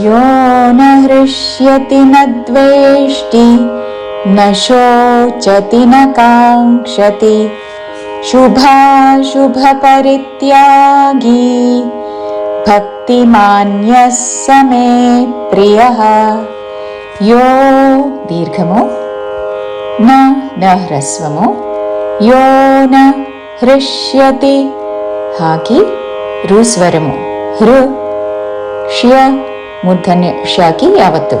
यो न हृष्यति न द्वेष्टि न शोचति न काङ्क्षति। शुभाशुभपरित्यागी भक्तिमान्यः स मे प्रियः। यो दीर्घमो? न न ह्रस्वमो? यो न हृष्यति? हाकि रुस्वरमु हृ हृक्ष्य మూర్ధన్య షాకి యావత్తు.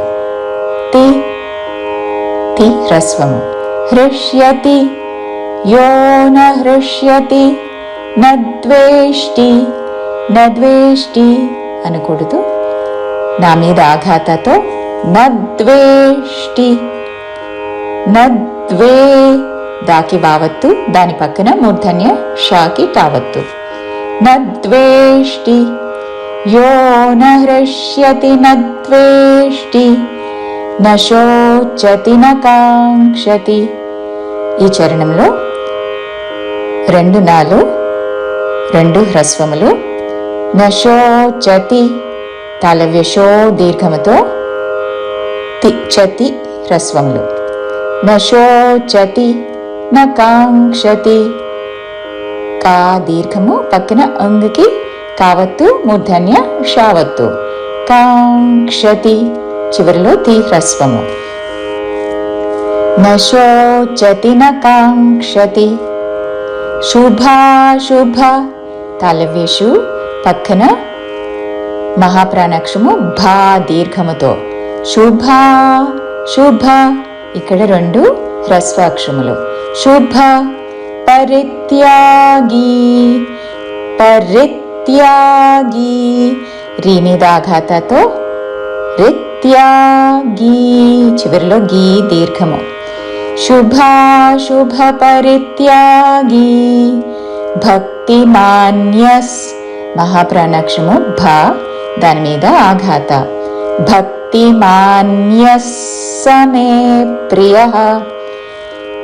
తి తి హ్రస్వం హృష్యతి యో నృష్యతి నద్వేష్టి నద్వేష్టి అనకూడదు నా మీద ఆఘాతతో నద్వేష్టి నద్వే దాకి వావత్తు దాని పక్కన మూర్ధన్య షాకి కావత్తు. నద్వేష్టి యో న హృష్యతి నద్వేష్టి న శోచతి న కాంక్షతి ఈ చరణంలో రెండు నాలు రెండు హ్రస్వములు నశోచతి తాళవ్యశో దీర్ఘముతో తిచ్చతి హ్రస్వములు. నశోచతి న కాంక్షతి కా దీర్ఘము పక్కన అంగుకి కావత్తు మూర్ధన్య షావత్తు కాంక్షతి. చివరిలో తీహ్రస్వము. హ్రస్వము న కాంక్షతి. శుభాశుభ తలవేషు పక్కన మహాప్రాణాక్షము భా దీర్ఘముతో. శుభ శుభ. ఇక్కడ రెండు హ్రస్వాక్షములు. శుభ పరిత్యాగి. పరిత్ రిత్యాగి మీద రిత్యాగి చివరిలో గీ దీర్ఘము శుభాశుభ పరిత్యాగి భక్తి మాన్యస్ మహాప్రాణాక్షము భ దాని మీద ఆఘాత భక్తిమాన్యస్ సమే ప్రియ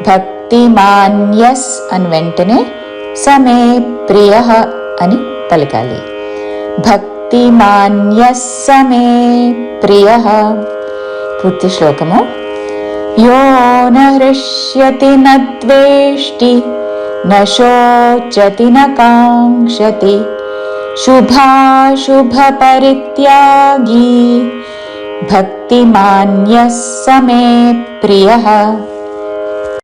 భక్తిమాన్యస్ అని వెంటనే సమే ప్రియ అని పలకాలి భక్తిమాన్యస్ సమే ప్రియ పూర్తి శ్లోకము यो न हृष्यति न द्वेष्टि न शोचति न काङ्क्षति शुभाशुभपरित्यागी